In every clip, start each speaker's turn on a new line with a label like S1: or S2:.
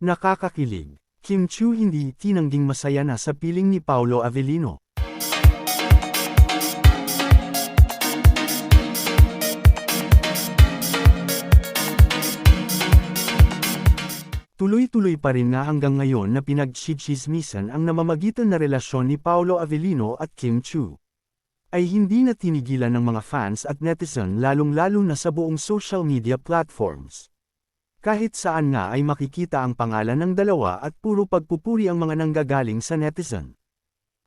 S1: Nakakakilig. Kim Chu hindi tinangging masaya na sa piling ni Paolo Avellino. Tuloy-tuloy pa rin nga hanggang ngayon na pinagchichismisan ang namamagitan na relasyon ni Paolo Avellino at Kim Chu. Ay hindi na tinigilan ng mga fans at netizen lalong-lalo na sa buong social media platforms. Kahit saan nga ay makikita ang pangalan ng dalawa at puro pagpupuri ang mga nanggagaling sa netizen.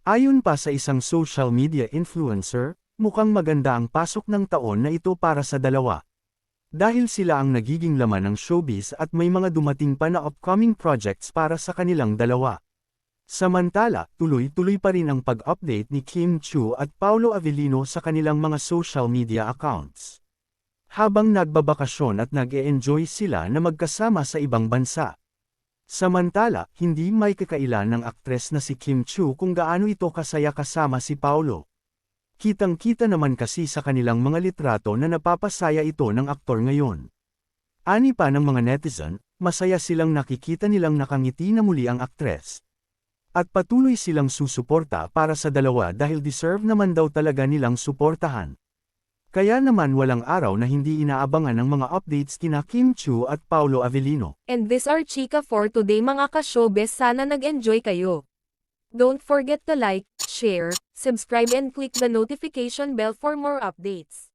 S1: Ayon pa sa isang social media influencer, mukhang maganda ang pasok ng taon na ito para sa dalawa. Dahil sila ang nagiging laman ng showbiz at may mga dumating pa na upcoming projects para sa kanilang dalawa. Samantala, tuloy-tuloy pa rin ang pag-update ni Kim Chu at Paolo Avellino sa kanilang mga social media accounts. Habang nagbabakasyon at nag-e-enjoy sila na magkasama sa ibang bansa. Samantala, hindi may kakailan ng aktres na si Kim Chu kung gaano ito kasaya kasama si Paolo. Kitang-kita naman kasi sa kanilang mga litrato na napapasaya ito ng aktor ngayon. Ani pa ng mga netizen, masaya silang nakikita nilang nakangiti na muli ang aktres. At patuloy silang susuporta para sa dalawa dahil deserve naman daw talaga nilang suportahan. Kaya naman walang araw na hindi inaabangan ng mga updates kina Kim Chu at Paolo Avellino.
S2: And this are Chika for today mga ka-showbiz sana nag-enjoy kayo. Don't forget to like, share, subscribe and click the notification bell for more updates.